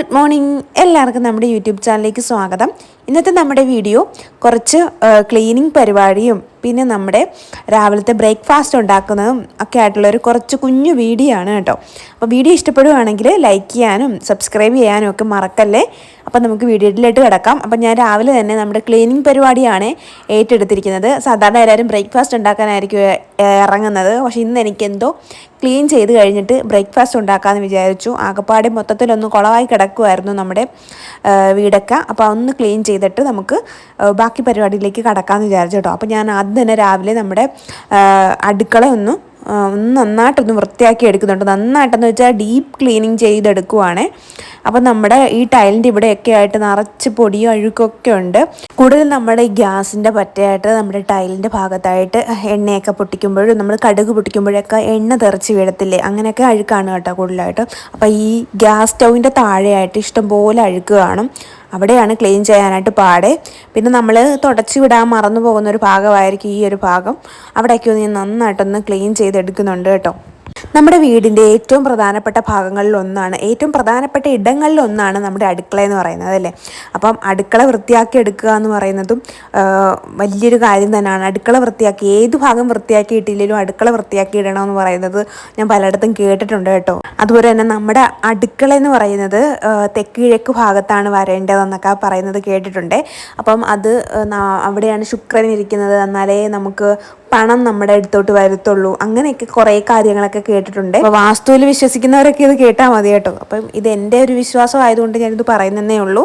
Good morning. എല്ലാവർക്കും നമ്മുടെ YouTube ചാനലിലേക്ക് സ്വാഗതം. ഇന്നത്തെ നമ്മുടെ വീഡിയോ കുറച്ച് ക്ലീനിങ് പരിപാടിയും പിന്നെ നമ്മുടെ രാവിലത്തെ ബ്രേക്ക്ഫാസ്റ്റ് ഉണ്ടാക്കുന്നതും ഒക്കെ ആയിട്ടുള്ള ഒരു കുറച്ച് കുഞ്ഞു വീഡിയോ ആണ് കേട്ടോ. അപ്പോൾ വീഡിയോ ഇഷ്ടപ്പെടുകയാണെങ്കിൽ ലൈക്ക് ചെയ്യാനും സബ്സ്ക്രൈബ് ചെയ്യാനും ഒക്കെ മറക്കല്ലേ? അപ്പോൾ നമുക്ക് വീഡിയോയിലേക്ക് കിടക്കാം. അപ്പോൾ ഞാൻ രാവിലെ തന്നെ നമ്മുടെ ക്ലീനിങ് പരിപാടിയാണ് ഏറ്റെടുത്തിരിക്കുന്നത്. സാധാരണ എല്ലാവരും ബ്രേക്ക്ഫാസ്റ്റ് ഉണ്ടാക്കാനായിരിക്കും ഇറങ്ങുന്നത്. പക്ഷേ ഇന്ന് എനിക്കെന്തോ ക്ലീൻ ചെയ്ത് കഴിഞ്ഞിട്ട് ബ്രേക്ക്ഫാസ്റ്റ് ഉണ്ടാക്കാമെന്ന് വിചാരിച്ചു. ആകപ്പാടെ മൊത്തത്തിലൊന്ന് കുളമായി കിടക്കുമായിരുന്നു നമ്മുടെ വീടൊക്കെ. അപ്പോൾ ഒന്ന് ക്ലീൻ ചെയ്തിട്ട് നമുക്ക് ബാക്കി പരിപാടിയിലേക്ക് കടക്കാമെന്ന് വിചാരിച്ചു കേട്ടോ. അപ്പോൾ ഞാൻ ആദ്യം തന്നെ രാവിലെ നമ്മുടെ അടുക്കള ഒന്ന് ഒന്ന് നന്നായിട്ടൊന്ന് വൃത്തിയാക്കി എടുക്കുന്നുണ്ട്. നന്നായിട്ടെന്ന് വെച്ചാൽ ഡീപ്പ് ക്ലീനിങ് ചെയ്തെടുക്കുവാണേ. അപ്പം നമ്മുടെ ഈ ടൈലിന്റെ ഇവിടെയൊക്കെ ആയിട്ട് നിറച്ച് പൊടിയും അഴുക്കൊക്കെ ഉണ്ട്. കൂടുതൽ നമ്മുടെ ഈ ഗ്യാസിന്റെ പറ്റയായിട്ട് നമ്മുടെ ടൈലിന്റെ ഭാഗത്തായിട്ട് എണ്ണയൊക്കെ പൊട്ടിക്കുമ്പോഴും നമ്മൾ കടുക് പൊട്ടിക്കുമ്പോഴൊക്കെ എണ്ണ തെറിച്ച് വീഴത്തില്ലേ? അങ്ങനെയൊക്കെ അഴുക്കാണ് കേട്ടോ കൂടുതലായിട്ട്. അപ്പോൾ ഈ ഗ്യാസ് സ്റ്റൗവിന്റെ താഴെയായിട്ട് ഇഷ്ടംപോലെ അഴുക്ക് കാണും. അവിടെയാണ് ക്ലീൻ ചെയ്യാനായിട്ട് പാടെ. പിന്നെ നമ്മൾ തുടച്ചു വിടാൻ മറന്നു പോകുന്ന ഒരു ഭാഗമായിരിക്കും ഈ ഒരു ഭാഗം. അവിടെയൊക്കെ ഒന്ന് നന്നായിട്ടൊന്ന് ക്ലീൻ ചെയ്തെടുക്കുന്നുണ്ട് കേട്ടോ. നമ്മുടെ വീടിന്റെ ഏറ്റവും പ്രധാനപ്പെട്ട ഭാഗങ്ങളിൽ ഒന്നാണ് ഏറ്റവും പ്രധാനപ്പെട്ട ഇടങ്ങളിൽ ഒന്നാണ് നമ്മുടെ അടുക്കള എന്ന് പറയുന്നത് അല്ലേ? അപ്പം അടുക്കള വൃത്തിയാക്കി എടുക്കുക എന്ന് പറയുന്നതും വലിയൊരു കാര്യം തന്നെയാണ്. അടുക്കള വൃത്തിയാക്കി ഏത് ഭാഗം വൃത്തിയാക്കി വൃത്തിയാക്കിയിട്ടില്ലെങ്കിലും അടുക്കള വൃത്തിയാക്കി ഇടണമെന്ന് പറയുന്നത് ഞാൻ പലയിടത്തും കേട്ടിട്ടുണ്ട് കേട്ടോ. അതുപോലെ തന്നെ നമ്മുടെ അടുക്കള എന്ന് പറയുന്നത് തെക്ക് കിഴക്ക് ഭാഗത്താണ് വരേണ്ടതെന്നൊക്കെ പറയുന്നത് കേട്ടിട്ടുണ്ട്. അപ്പം അത് അവിടെയാണ് ശുക്രൻ ഇരിക്കുന്നത്. എന്നാലേ നമുക്ക് പണം നമ്മുടെ അടുത്തോട്ട് വരത്തുള്ളൂ. അങ്ങനെയൊക്കെ കുറേ കാര്യങ്ങളൊക്കെ കേട്ടിട്ടുണ്ട്. അപ്പോൾ വാസ്തുവിൽ വിശ്വസിക്കുന്നവരൊക്കെ ഇത് കേട്ടാൽ മതി കേട്ടോ. അപ്പം ഇത് എന്റെ ഒരു വിശ്വാസം ആയതുകൊണ്ട് ഞാനിത് പറയുന്നതേ ഉള്ളൂ.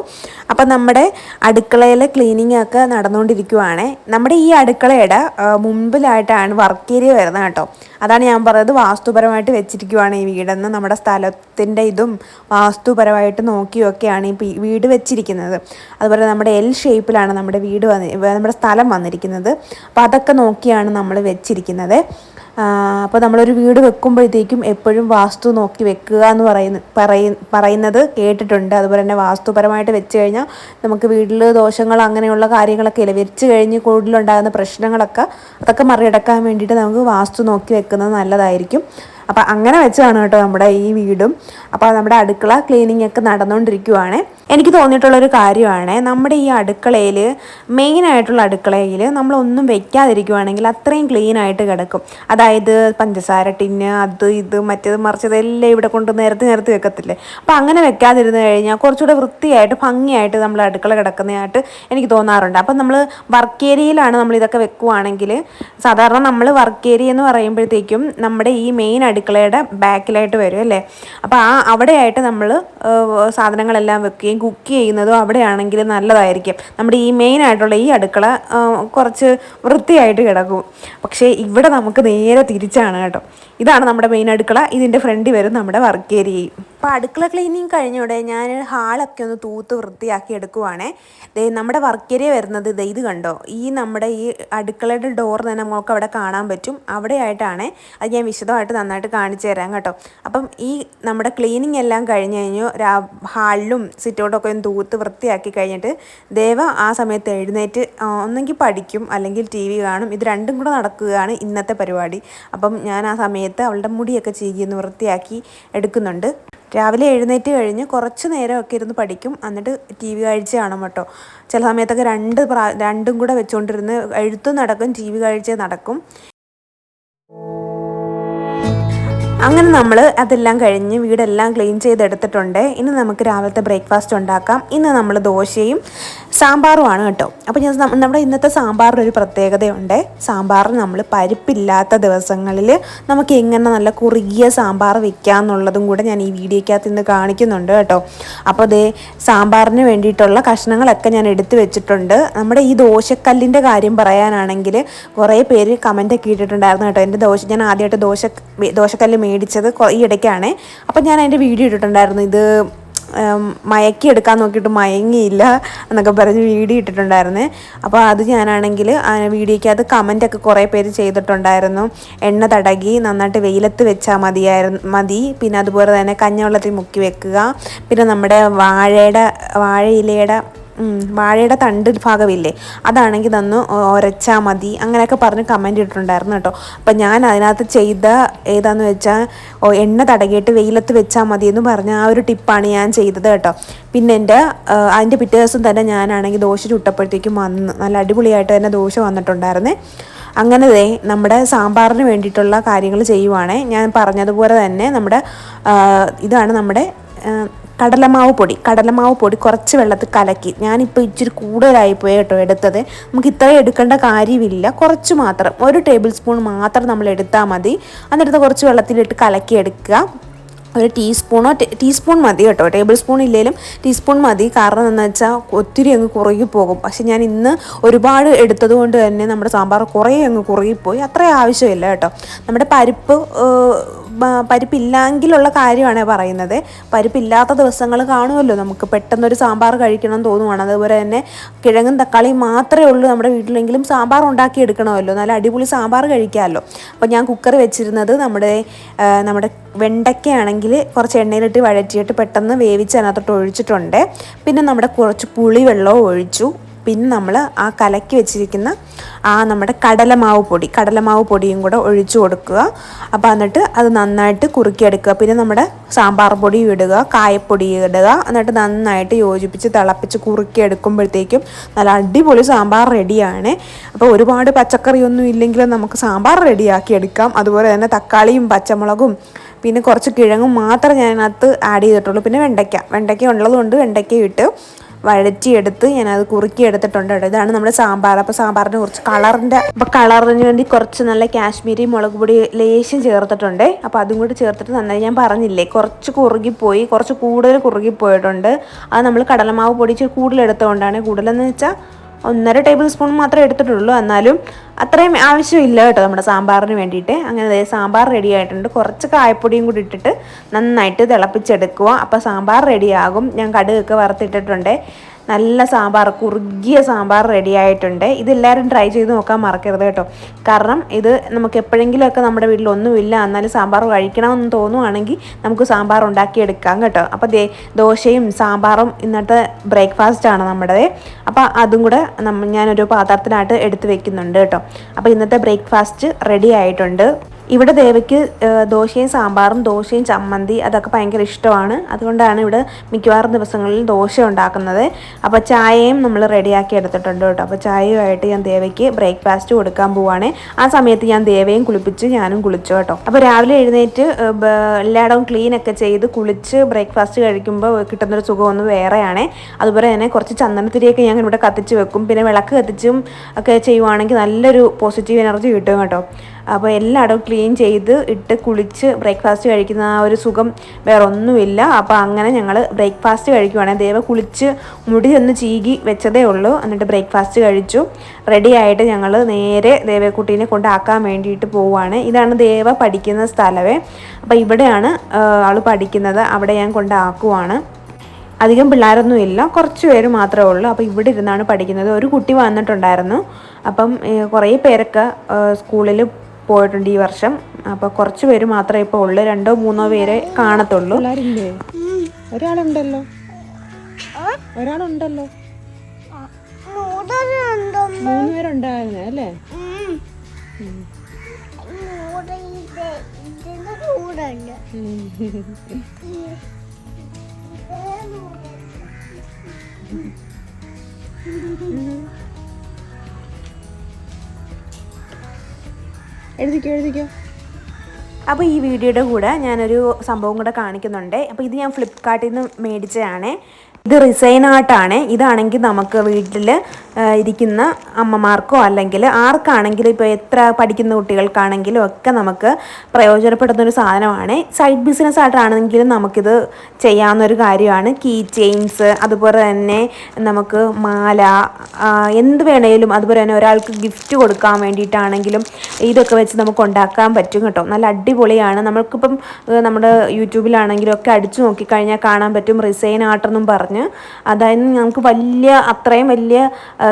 അപ്പം നമ്മുടെ അടുക്കളയിലെ ക്ലീനിങ് ഒക്കെ നടന്നുകൊണ്ടിരിക്കുവാണ്. നമ്മുടെ ഈ അടുക്കളയുടെ മുമ്പിലായിട്ടാണ് വർക്ക് ഏരിയ വരുന്നത് കേട്ടോ. അതാണ് ഞാൻ പറഞ്ഞത് വാസ്തുപരമായിട്ട് വെച്ചിരിക്കുവാണ് ഈ വീടെന്ന് നമ്മുടെ സ്ഥലത്തിന്റെ ഇതും വാസ്തുപരമായിട്ട് നോക്കിയൊക്കെയാണ് ഈ വീട് വെച്ചിരിക്കുന്നത്. അതുപോലെ നമ്മുടെ എൽ ഷേപ്പിലാണ് നമ്മുടെ വീട് വന്നി നമ്മുടെ സ്ഥലം വന്നിരിക്കുന്നത്. അപ്പോൾ അതൊക്കെ നോക്കിയാണ് നമ്മൾ വെച്ചിരിക്കുന്നത്. അപ്പോൾ നമ്മളൊരു വീട് വെക്കുമ്പോഴത്തേക്കും എപ്പോഴും വാസ്തു നോക്കി വെക്കുക എന്ന് പറയുന്ന പറയ പറയുന്നത് കേട്ടിട്ടുണ്ട്. അതുപോലെ തന്നെ വാസ്തുപരമായിട്ട് വെച്ച് കഴിഞ്ഞാൽ നമുക്ക് വീട്ടിൽ ദോഷങ്ങൾ അങ്ങനെയുള്ള കാര്യങ്ങളൊക്കെ ഇല്ല? വെച്ച് കഴിഞ്ഞ് കൂടുതലുണ്ടാകുന്ന പ്രശ്നങ്ങളൊക്കെ അതൊക്കെ മറികടക്കാൻ വേണ്ടിയിട്ട് നമുക്ക് വാസ്തു നോക്കി വെക്കുന്നത് നല്ലതായിരിക്കും. അപ്പോൾ അങ്ങനെ വെച്ചാണ് കേട്ടോ നമ്മുടെ ഈ വീടും. അപ്പോൾ നമ്മുടെ അടുക്കള ക്ലീനിങ് ഒക്കെ നടന്നുകൊണ്ടിരിക്കുവാണ് എനിക്ക് തോന്നിയിട്ടുള്ളൊരു കാര്യമാണ് നമ്മുടെ ഈ അടുക്കളയിൽ മെയിനായിട്ടുള്ള അടുക്കളയിൽ നമ്മളൊന്നും വെക്കാതിരിക്കുവാണെങ്കിൽ അത്രയും ക്ലീൻ ആയിട്ട് കിടക്കും. അതായത് പഞ്ചസാര ടിന്ന് അത് ഇത് മറ്റേത് മറിച്ചത് എല്ലാം ഇവിടെ കൊണ്ട് നേരത്തെ നേരത്തെ വെക്കത്തില്ലേ? അപ്പോൾ അങ്ങനെ വെക്കാതിരുന്ന് കഴിഞ്ഞാൽ കുറച്ചുകൂടെ വൃത്തിയായിട്ട് ഭംഗിയായിട്ട് നമ്മൾ അടുക്കള കിടക്കുന്നതായിട്ട് എനിക്ക് തോന്നാറുണ്ട്. അപ്പം നമ്മൾ വർക്ക് ഏരിയയിലാണ് നമ്മൾ ഇതൊക്കെ വെക്കുവാണെങ്കിൽ സാധാരണ നമ്മൾ വർക്ക് ഏരിയ എന്ന് പറയുമ്പോഴത്തേക്കും നമ്മുടെ ഈ മെയിൻ അടുക്കളയുടെ ബാക്കിലായിട്ട് വരും അല്ലേ? അപ്പോൾ ആ അവിടെയായിട്ട് നമ്മൾ സാധനങ്ങളെല്ലാം വെക്കുകയും കുക്ക് ചെയ്യുന്നതും അവിടെയാണെങ്കിൽ നല്ലതായിരിക്കും. നമ്മുടെ ഈ മെയിൻ ആയിട്ടുള്ള ഈ അടുക്കള കുറച്ച് വൃത്തിയായിട്ട് കിടക്കും. പക്ഷേ ഇവിടെ നമുക്ക് നേരെ തിരിച്ചാണ് കേട്ടോ. ഇതാണ് നമ്മുടെ മെയിൻ അടുക്കള. ഇതിന്റെ ഫ്രണ്ടിൽ വരും നമ്മുടെ വർക്ക് ഏരിയയും അപ്പോൾ അടുക്കള ക്ലീനിങ് കഴിഞ്ഞോടെ ഞാൻ ഹാളൊക്കെ ഒന്ന് തൂത്ത് വൃത്തിയാക്കി എടുക്കുവാണേ. ദേ നമ്മുടെ വർക്കേരിയ വരുന്നത് ദേ ഇത് കണ്ടോ? ഈ നമ്മുടെ ഈ അടുക്കളയുടെ ഡോർ തന്നെ നമുക്ക് അവിടെ കാണാൻ പറ്റും. അവിടെയായിട്ടാണ് അത് ഞാൻ വിശദമായിട്ട് നന്നായിട്ട് കാണിച്ചു തരാം കേട്ടോ. അപ്പം ഈ നമ്മുടെ ക്ലീനിങ് എല്ലാം കഴിഞ്ഞ് കഴിഞ്ഞു ഹാളിലും സിറ്റൗട്ടൊക്കെ ഒന്ന് തൂത്ത് വൃത്തിയാക്കി കഴിഞ്ഞിട്ട് ദേവ ആ സമയത്ത് എഴുന്നേറ്റ് ഒന്നെങ്കിൽ പഠിക്കും അല്ലെങ്കിൽ ടി വി കാണും. ഇത് രണ്ടും കൂടെ നടക്കുകയാണ് ഇന്നത്തെ പരിപാടി. അപ്പം ഞാൻ ആ സമയത്ത് അവളുടെ മുടിയൊക്കെ ചീകി വൃത്തിയാക്കി എടുക്കുന്നുണ്ട്. രാവിലെ എഴുന്നേറ്റ് കഴിഞ്ഞ് കുറച്ച് നേരമൊക്കെ ഇരുന്ന് പഠിക്കും. എന്നിട്ട് ടി വി കാഴ്ച കാണും കേട്ടോ. ചില സമയത്തൊക്കെ രണ്ട് പ്രാ രണ്ടും കൂടെ വെച്ചുകൊണ്ടിരുന്ന് എഴുത്തും നടക്കും ടി വി കാഴ്ച നടക്കും. അങ്ങനെ നമ്മൾ അതെല്ലാം കഴിഞ്ഞ് വീടെല്ലാം ക്ലീൻ ചെയ്തെടുത്തിട്ടുണ്ട്. ഇനി നമുക്ക് രാവിലത്തെ ബ്രേക്ക്ഫാസ്റ്റ് ഉണ്ടാക്കാം. ഇന്ന് നമ്മൾ ദോശയും സാമ്പാറുമാണ് കേട്ടോ. അപ്പോൾ ഞാൻ നമ്മുടെ ഇന്നത്തെ സാമ്പാറിന് ഒരു പ്രത്യേകതയുണ്ട്. സാമ്പാറിന് നമ്മൾ പരിപ്പില്ലാത്ത ദിവസങ്ങളിൽ നമുക്ക് എങ്ങനെ നല്ല കുറുകിയ സാമ്പാർ വെക്കാം എന്നുള്ളതും കൂടെ ഞാൻ ഈ വീഡിയോയ്ക്കകത്ത് ഇന്ന് കാണിക്കുന്നുണ്ട് കേട്ടോ. അപ്പോൾ അതേ സാമ്പാറിന് വേണ്ടിയിട്ടുള്ള കഷ്ണങ്ങളൊക്കെ ഞാൻ എടുത്തു വെച്ചിട്ടുണ്ട്. നമ്മുടെ ഈ ദോശക്കല്ലിന്റെ കാര്യം പറയാനാണെങ്കിൽ കുറേ പേര് കമന്റൊക്കെ ഇട്ടിട്ടുണ്ടായിരുന്നു കേട്ടോ. എന്റെ ദോശ ഞാൻ ആദ്യമായിട്ട് ദോശ ദോശക്കല്ല് മേടിച്ചത് ഈ ഇടയ്ക്കാണ്. അപ്പം ഞാൻ അതിന്റെ വീഡിയോ ഇട്ടിട്ടുണ്ടായിരുന്നു. ഇത് മയക്കി എടുക്കാൻ നോക്കിയിട്ട് മയങ്ങിയില്ല എന്നൊക്കെ പറഞ്ഞ് വീഡിയോ ഇട്ടിട്ടുണ്ടായിരുന്നു. അപ്പോൾ അത് ഞാനാണെങ്കിൽ വീഡിയോയ്ക്ക് അത് കമന്റൊക്കെ കുറേ പേര് ചെയ്തിട്ടുണ്ടായിരുന്നു. എണ്ണ തടകി നന്നായിട്ട് വെയിലത്ത് വെച്ചാൽ മതിയായിരുന്നു മതി. പിന്നെ അതുപോലെ തന്നെ കഞ്ഞവെള്ളത്തിൽ മുക്കി വെക്കുക. പിന്നെ നമ്മുടെ വാഴയുടെ വാഴയിലയുടെ വാഴയുടെ തണ്ട് ഭാഗമില്ലേ? അതാണെങ്കിൽ തന്ന് ഒരച്ചാൽ മതി അങ്ങനെയൊക്കെ പറഞ്ഞ് കമന്റ് ഇട്ടിട്ടുണ്ടായിരുന്നു കേട്ടോ. അപ്പം ഞാൻ അതിനകത്ത് ചെയ്ത ഏതാന്ന് വെച്ചാൽ എണ്ണ തടകിയിട്ട് വെയിലത്ത് വെച്ചാൽ മതി എന്ന് പറഞ്ഞ ആ ഒരു ടിപ്പാണ് ഞാൻ ചെയ്തത് കേട്ടോ. പിന്നെ എന്റെ അതിന്റെ പിറ്റേ ദിവസം തന്നെ ഞാനാണെങ്കിൽ ദോശ ചുട്ടപ്പോഴത്തേക്കും വന്ന് നല്ല അടിപൊളിയായിട്ട് തന്നെ ദോശ വന്നിട്ടുണ്ടായിരുന്നേ. അങ്ങനെ ദേ നമ്മുടെ സാമ്പാറിന് വേണ്ടിയിട്ടുള്ള കാര്യങ്ങൾ ചെയ്യുവാണേ. ഞാൻ പറഞ്ഞതുപോലെ തന്നെ നമ്മുടെ ഇതാണ് നമ്മുടെ കടലമാവ് പൊടി കടലമാവ് പൊടി കുറച്ച് വെള്ളത്തിൽ കലക്കി. ഞാനിപ്പോൾ ഇച്ചിരി കൂടുതലായി പോയി കേട്ടോ എടുത്തത്. നമുക്ക് ഇത്രയും എടുക്കേണ്ട കാര്യമില്ല. കുറച്ച് മാത്രം ഒരു ടേബിൾ സ്പൂൺ മാത്രം നമ്മൾ എടുത്താൽ മതി. എന്നിട്ട് കുറച്ച് വെള്ളത്തിലിട്ട് കലക്കി എടുക്കുക ഒരു ടീസ്പൂണോ ടീസ്പൂൺ മതി കേട്ടോ. ടേബിൾ സ്പൂൺ ഇല്ലെങ്കിലും ടീസ്പൂൺ മതി. കാരണം എന്ന് വെച്ചാൽ ഒത്തിരി അങ്ങ് കുറുകി പോകും പക്ഷെ ഞാൻ ഇന്ന് ഒരുപാട് എടുത്തത് കൊണ്ട് തന്നെ നമ്മുടെ സാമ്പാർ കുറേ അങ്ങ് കുറുകിപ്പോയി. അത്രയും ആവശ്യമില്ല കേട്ടോ. നമ്മുടെ പരിപ്പ് പരിപ്പില്ലെങ്കിലുള്ള കാര്യമാണ് പറയുന്നത്. പരിപ്പില്ലാത്ത ദിവസങ്ങൾ കാണുമല്ലോ. നമുക്ക് പെട്ടെന്നൊരു സാമ്പാർ കഴിക്കണം എന്ന് തോന്നുവാണ്. അതുപോലെ തന്നെ കിഴങ്ങും തക്കാളിയും മാത്രമേ ഉള്ളൂ നമ്മുടെ വീട്ടിലെങ്കിലും സാമ്പാർ ഉണ്ടാക്കി എടുക്കണമല്ലോ. നല്ല അടിപൊളി സാമ്പാർ കഴിക്കാമല്ലോ. അപ്പോൾ ഞാൻ കുക്കർ വെച്ചിരുന്നത് നമ്മുടെ നമ്മുടെ വെണ്ടയ്ക്കയാണെങ്കിൽ കുറച്ച് എണ്ണയിലിട്ട് വഴറ്റിയിട്ട് പെട്ടെന്ന് വേവിച്ച് അതിനകത്തോട്ട് ഒഴിച്ചിട്ടുണ്ട്. പിന്നെ നമ്മുടെ കുറച്ച് പുളിവെള്ളവും ഒഴിച്ചു. പിന്നെ നമ്മൾ ആ കലക്കി വെച്ചിരിക്കുന്ന ആ നമ്മുടെ കടലമാവ് പൊടി കടലമാവ് പൊടിയും കൂടെ ഒഴിച്ചു കൊടുക്കുക. അപ്പോൾ എന്നിട്ട് അത് നന്നായിട്ട് കുറുക്കിയെടുക്കുക. പിന്നെ നമ്മുടെ സാമ്പാർ പൊടി ഇടുക കായപ്പൊടി ഇടുക. എന്നിട്ട് നന്നായിട്ട് യോജിപ്പിച്ച് തിളപ്പിച്ച് കുറുക്കിയെടുക്കുമ്പോഴത്തേക്കും നല്ല അടിപൊളി സാമ്പാർ റെഡിയാണ്. അപ്പോൾ ഒരുപാട് പച്ചക്കറിയൊന്നും ഇല്ലെങ്കിലും നമുക്ക് സാമ്പാർ റെഡിയാക്കി എടുക്കാം. അതുപോലെ തന്നെ തക്കാളിയും പച്ചമുളകും പിന്നെ കുറച്ച് കിഴങ്ങും മാത്രം ഞാൻ അതിനകത്ത് ആഡ് ചെയ്തിട്ടുള്ളൂ. പിന്നെ വെണ്ടയ്ക്ക. വെണ്ടയ്ക്ക ഉള്ളതുകൊണ്ട് വെണ്ടയ്ക്ക ഇട്ട് വഴറ്റിയെടുത്ത് ഞാനത് കുറുക്കി എടുത്തിട്ടുണ്ട് കേട്ടോ. ഇതാണ് നമ്മുടെ സാമ്പാർ. അപ്പോൾ സാമ്പാറിന് കുറച്ച് കളറിന്റെ അപ്പോൾ കളറിന് വേണ്ടി കുറച്ച് നല്ല കാശ്മീരി മുളക് പൊടി ലേശം ചേർത്തിട്ടുണ്ട്. അപ്പോൾ അതും കൂടി ചേർത്തിട്ട് നന്നായി ഞാൻ പറഞ്ഞില്ലേ കുറച്ച് കുറുകിപ്പോയി കുറച്ച് കൂടുതൽ കുറുകിപ്പോയിട്ടുണ്ട്. അത് നമ്മൾ കടലമാവ് പൊടിച്ച് കൂടുതലെടുത്തുകൊണ്ടാണ് കൂടുതലെന്ന് വെച്ചാൽ ഒന്നര ടേബിൾ സ്പൂൺ മാത്രമേ എടുത്തിട്ടുള്ളൂ. എന്നാലും അത്രയും ആവശ്യമില്ല കേട്ടോ നമ്മുടെ സാമ്പാറിന് വേണ്ടിയിട്ട്. അങ്ങനെ സാമ്പാർ റെഡി ആയിട്ടുണ്ട്. കുറച്ച് കായപ്പൊടിയും കൂടി ഇട്ടിട്ട് നന്നായിട്ട് തിളപ്പിച്ചെടുക്കുക. അപ്പോൾ സാമ്പാർ റെഡിയാകും ഞാൻ കടുകൊക്കെ വറുത്തിട്ടിട്ടുണ്ട്. നല്ല സാമ്പാർ കുറുകിയ സാമ്പാർ റെഡി ആയിട്ടുണ്ട്. ഇതെല്ലാവരും ട്രൈ ചെയ്ത് നോക്കാൻ മറക്കരുത് കേട്ടോ. കാരണം ഇത് നമുക്ക് എപ്പോഴെങ്കിലുമൊക്കെ നമ്മുടെ വീട്ടിലൊന്നുമില്ല എന്നാലും സാമ്പാർ കഴിക്കണമെന്ന് തോന്നുവാണെങ്കിൽ നമുക്ക് സാമ്പാർ ഉണ്ടാക്കിയെടുക്കാം കേട്ടോ. അപ്പോൾ ദേ ദോശയും സാമ്പാറും ഇന്നത്തെ ബ്രേക്ക്ഫാസ്റ്റ് ആണ് നമ്മുടെ അപ്പോൾ അതും കൂടെ ഞാനൊരു പാത്രത്തിനായിട്ട് എടുത്ത് വെക്കുന്നുണ്ട് കേട്ടോ. അപ്പോൾ ഇന്നത്തെ ബ്രേക്ക്ഫാസ്റ്റ് റെഡി ആയിട്ടുണ്ട്. ഇവിടെ ദേവയ്ക്ക് ദോശയും സാമ്പാറും ദോശയും ചമ്മന്തി അതൊക്കെ ഭയങ്കര ഇഷ്ടമാണ്. അതുകൊണ്ടാണ് ഇവിടെ മിക്കവാറും ദിവസങ്ങളിൽ ദോശ ഉണ്ടാക്കുന്നത്. അപ്പോൾ ചായയും നമ്മൾ റെഡിയാക്കി എടുത്തിട്ടുണ്ട് കേട്ടോ. അപ്പോൾ ചായയുമായിട്ട് ഞാൻ ദേവയ്ക്ക് ബ്രേക്ക്ഫാസ്റ്റ് കൊടുക്കാൻ പോവുകയാണ് ആ സമയത്ത് ഞാൻ ദേവയും കുളിപ്പിച്ച് ഞാനും കുളിച്ചു കേട്ടോ. അപ്പോൾ രാവിലെ എഴുന്നേറ്റ് എല്ലായിടവും ക്ലീനൊക്കെ ചെയ്ത് കുളിച്ച് ബ്രേക്ക്ഫാസ്റ്റ് കഴിക്കുമ്പോൾ കിട്ടുന്നൊരു സുഖം വേറെയാണ്. അതുപോലെ തന്നെ കുറച്ച് ചന്ദനത്തിരിയൊക്കെ ഞാൻ ഇവിടെ കത്തിച്ച് വെക്കും. പിന്നെ വിളക്ക് കത്തിച്ചും ഒക്കെ ചെയ്യുവാണെങ്കിൽ നല്ലൊരു പോസിറ്റീവ് എനർജി കിട്ടും കേട്ടോ. അപ്പോൾ എല്ലായിടവും ക്ലീൻ ചെയ്ത് ഇട്ട് കുളിച്ച് ബ്രേക്ക്ഫാസ്റ്റ് കഴിക്കുന്ന ആ ഒരു സുഖം വേറെ ഒന്നുമില്ല അപ്പോൾ അങ്ങനെ ഞങ്ങൾ ബ്രേക്ക്ഫാസ്റ്റ് കഴിക്കുവാണെങ്കിൽ ദേവ കുളിച്ച് മുടി ഒന്ന് ചീകി വെച്ചതേ ഉള്ളൂ. എന്നിട്ട് ബ്രേക്ക്ഫാസ്റ്റ് കഴിച്ചു. റെഡി ആയിട്ട് ഞങ്ങൾ നേരെ ദേവക്കുട്ടീനെ കൊണ്ടാക്കാൻ വേണ്ടിയിട്ട് പോവുകയാണ് ഇതാണ് ദേവ പഠിക്കുന്ന സ്ഥലമേ. അപ്പോൾ ഇവിടെയാണ് ആൾ പഠിക്കുന്നത്. അവിടെ ഞാൻ കൊണ്ടാക്കുവാണ് അധികം പിള്ളേരൊന്നും ഇല്ല. കുറച്ച് പേര് മാത്രമേ ഉള്ളൂ. അപ്പോൾ ഇവിടെ ഇരുന്നാണ് പഠിക്കുന്നത്. ഒരു കുട്ടി വന്നിട്ടുണ്ടായിരുന്നു. അപ്പം കുറേ പേരൊക്കെ സ്കൂളിൽ പോയിട്ടുണ്ട് ഈ വർഷം. അപ്പോൾ കുറച്ച് പേര് മാത്രമേ ഇപ്പോൾ ഉള്ളൂ. രണ്ടോ മൂന്നോ പേരെ കാണത്തുള്ളൂ. ഒരാളുണ്ടല്ലോ. ഒരാളുണ്ടല്ലോ. മൂന്ന് പേരുണ്ടായിരുന്നു അല്ലേ? എഴുതിക്കോ എഴുതിക്കോ. അപ്പോൾ ഈ വീഡിയോയുടെ കൂടെ ഞാനൊരു സംഭവം കൂടെ കാണിക്കുന്നുണ്ട്. അപ്പോൾ ഇത് ഞാൻ ഫ്ലിപ്കാർട്ടിൽ നിന്ന് മേടിച്ചതാണ്. ഇത് റിസൈൻ ആർട്ടാണ് ഇതാണെങ്കിൽ നമുക്ക് വീട്ടിൽ ഇരിക്കുന്ന അമ്മമാർക്കോ അല്ലെങ്കിൽ ആർക്കാണെങ്കിലും ഇപ്പോൾ എത്ര പഠിക്കുന്ന കുട്ടികൾക്കാണെങ്കിലും ഒക്കെ നമുക്ക് പ്രയോജനപ്പെടുന്ന ഒരു സാധനമാണ്. സൈഡ് ബിസിനസ് ആയിട്ടാണെങ്കിലും നമുക്കിത് ചെയ്യാവുന്ന ഒരു കാര്യമാണ്. കീ ചെയിൻസ് അതുപോലെ തന്നെ നമുക്ക് മാല എന്ത് വേണേലും അതുപോലെ തന്നെ ഒരാൾക്ക് ഗിഫ്റ്റ് കൊടുക്കാൻ വേണ്ടിയിട്ടാണെങ്കിലും ഇതൊക്കെ വെച്ച് നമുക്ക് ഉണ്ടാക്കാൻ പറ്റും കേട്ടോ. നല്ല അടിപൊളിയാണ്. നമ്മൾക്കിപ്പം നമ്മുടെ യൂട്യൂബിലാണെങ്കിലും ഒക്കെ അടിച്ചു നോക്കിക്കഴിഞ്ഞാൽ കാണാൻ പറ്റും. റിസൈൻ ആർട്ടെന്നും പറഞ്ഞ്. അതായത് നമുക്ക് വലിയ അത്രയും വലിയ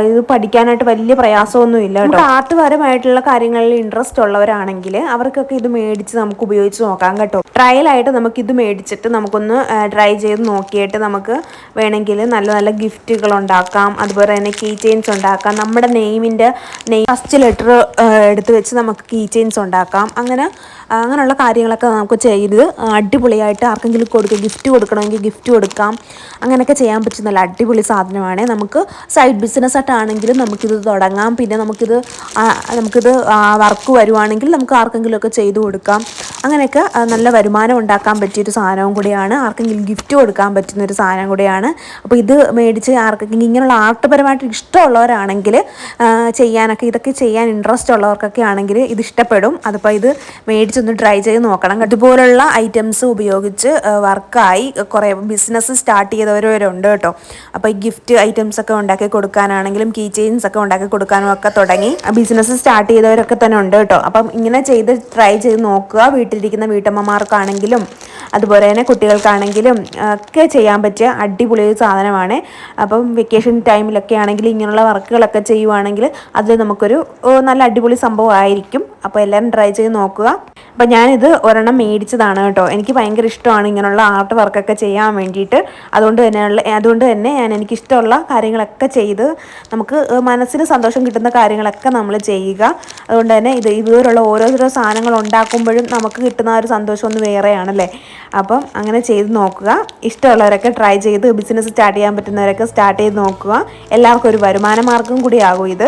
ഇത് പഠിക്കാനായിട്ട് വലിയ പ്രയാസമൊന്നും ഇല്ല കേട്ടോ. ആർട്ട് പരമായിട്ടുള്ള കാര്യങ്ങളിൽ ഇൻട്രസ്റ്റ് ഉള്ളവരാണെങ്കിൽ അവർക്കൊക്കെ ഇത് മേടിച്ച് നമുക്ക് ഉപയോഗിച്ച് നോക്കാം കേട്ടോ. ട്രയൽ ആയിട്ട് നമുക്ക് ഇത് മേടിച്ചിട്ട് നമുക്കൊന്ന് ട്രൈ ചെയ്ത് നോക്കിയിട്ട് നമുക്ക് വേണമെങ്കിൽ നല്ല നല്ല ഗിഫ്റ്റുകൾ ഉണ്ടാക്കാം. അതുപോലെ തന്നെ കീ ചെയിൻസ് ഉണ്ടാക്കാം. നമ്മുടെ നെയിമിന്റെ നെയ് ഫസ്റ്റ് ലെറ്റർ എടുത്ത് വെച്ച് നമുക്ക് കീ ചെയിൻസ് ഉണ്ടാക്കാം. അങ്ങനെ അങ്ങനെയുള്ള കാര്യങ്ങളൊക്കെ നമുക്ക് ചെയ്ത് അടിപൊളിയായിട്ട് ആർക്കെങ്കിലും കൊടുക്കുക ഗിഫ്റ്റ് കൊടുക്കണമെങ്കിൽ ഗിഫ്റ്റ് കൊടുക്കാം. അങ്ങനെയൊക്കെ ചെയ്യാൻ പറ്റുന്ന നല്ല അടിപൊളി സാധനമാണ്. നമുക്ക് സൈഡ് ബിസിനസ് ആയിട്ടാണെങ്കിലും നമുക്കിത് തുടങ്ങാം. പിന്നെ നമുക്കിത് നമുക്കിത് വർക്ക് വരുവാണെങ്കിൽ നമുക്ക് ആർക്കെങ്കിലുമൊക്കെ ചെയ്തു കൊടുക്കാം. അങ്ങനെയൊക്കെ നല്ല വരുമാനം ഉണ്ടാക്കാൻ പറ്റിയൊരു സാധനവും കൂടിയാണ്. ആർക്കെങ്കിലും ഗിഫ്റ്റ് കൊടുക്കാൻ പറ്റുന്ന ഒരു സാധനം കൂടിയാണ്. അപ്പോൾ ഇത് മേടിച്ച് ആർക്കെങ്കിലും ഇങ്ങനെയുള്ള ആർട്ട്പരമായിട്ട് ഇഷ്ടമുള്ളവരാണെങ്കിൽ ആ, ചെയ്യാനൊക്കെ ഇതൊക്കെ ചെയ്യാൻ ഇൻട്രസ്റ്റ് ഉള്ളവർക്കൊക്കെ ആണെങ്കിൽ ഇത് ഇഷ്ടപ്പെടും. അതിപ്പോൾ ഇത് മേടിച്ചൊന്ന് ട്രൈ ചെയ്ത് നോക്കണം ഇതുപോലുള്ള ഐറ്റംസ് ഉപയോഗിച്ച് വർക്കായി കുറേ ബിസിനസ് സ്റ്റാർട്ട് ചെയ്തവരുണ്ട് കേട്ടോ. അപ്പോൾ ഈ ഗിഫ്റ്റ് ഐറ്റംസ് ഒക്കെ ഉണ്ടാക്കി കൊടുക്കാനാണെങ്കിലും കീ ചെയിൻസ് ഒക്കെ ഉണ്ടാക്കി കൊടുക്കാനും ഒക്കെ തുടങ്ങി. ബിസിനസ് സ്റ്റാർട്ട് ചെയ്തവരൊക്കെ തന്നെ ഉണ്ട് കേട്ടോ. അപ്പം ഇങ്ങനെ ചെയ്ത് ട്രൈ ചെയ്ത് നോക്കുക. വീട്ടിലിരിക്കുന്ന വീട്ടമ്മമാർക്കാണെങ്കിലും അതുപോലെ തന്നെ കുട്ടികൾക്കാണെങ്കിലും ഒക്കെ ചെയ്യാൻ പറ്റിയ അടിപൊളി ഒരു സാധനമാണ്. അപ്പം വെക്കേഷൻ ടൈമിലൊക്കെ ആണെങ്കിൽ ഇങ്ങനെയുള്ള വർക്കുകളൊക്കെ ചെയ്യുവാണെങ്കിൽ അത് നമുക്കൊരു നല്ല അടിപൊളി സംഭവമായിരിക്കും. അപ്പോൾ എല്ലാവരും ട്രൈ ചെയ്ത് നോക്കുക. അപ്പം ഞാനിത് ഒരെണ്ണം മേടിച്ചതാണ് കേട്ടോ. എനിക്ക് ഭയങ്കര ഇഷ്ടമാണ് ഇങ്ങനെയുള്ള ആർട്ട് വർക്കൊക്കെ ചെയ്യാൻ വേണ്ടിയിട്ട്. അതുകൊണ്ട് തന്നെയുള്ള അതുകൊണ്ട് തന്നെ ഞാൻ എനിക്കിഷ്ടമുള്ള കാര്യങ്ങളൊക്കെ ചെയ്ത് നമുക്ക് മനസ്സിന് സന്തോഷം കിട്ടുന്ന കാര്യങ്ങളൊക്കെ നമ്മൾ ചെയ്യുക. അതുകൊണ്ട് തന്നെ ഇത് ഇതുപോലുള്ള ഓരോരോ സാധനങ്ങൾ ഉണ്ടാക്കുമ്പോഴും നമുക്ക് കിട്ടുന്ന ഒരു സന്തോഷം ഒന്ന് വേറെയാണല്ലേ? അപ്പം അങ്ങനെ ചെയ്ത് നോക്കുക. ഇഷ്ടമുള്ളവരൊക്കെ ട്രൈ ചെയ്ത് ബിസിനസ് സ്റ്റാർട്ട് ചെയ്യാൻ പറ്റുന്നവരൊക്കെ സ്റ്റാർട്ട് ചെയ്ത് നോക്കുക. എല്ലാവർക്കും ഒരു വരുമാന മാർഗം കൂടിയാകും ഇത്.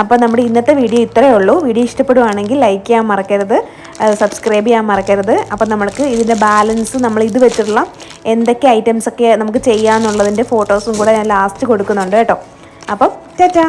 അപ്പോൾ നമ്മുടെ ഇന്നത്തെ വീഡിയോ ഇത്രയേ ഉള്ളൂ. വീഡിയോ ഇഷ്ടപ്പെടുവാണെങ്കിൽ ലൈക്ക് ചെയ്യാൻ മറക്കരുത്. സബ്സ്ക്രൈബ് ചെയ്യാൻ മറക്കരുത്. അപ്പം നമുക്ക് ഇതിന്റെ ബാലൻസ് നമ്മൾ ഇത് വെച്ചിട്ടുള്ള എന്തൊക്കെ ഐറ്റംസൊക്കെ നമുക്ക് ചെയ്യാമെന്നുള്ളതിന്റെ ഫോട്ടോസും കൂടെ ഞാൻ ലാസ്റ്റ് കൊടുക്കുന്നുണ്ട് കേട്ടോ. അപ്പം ടാറ്റാ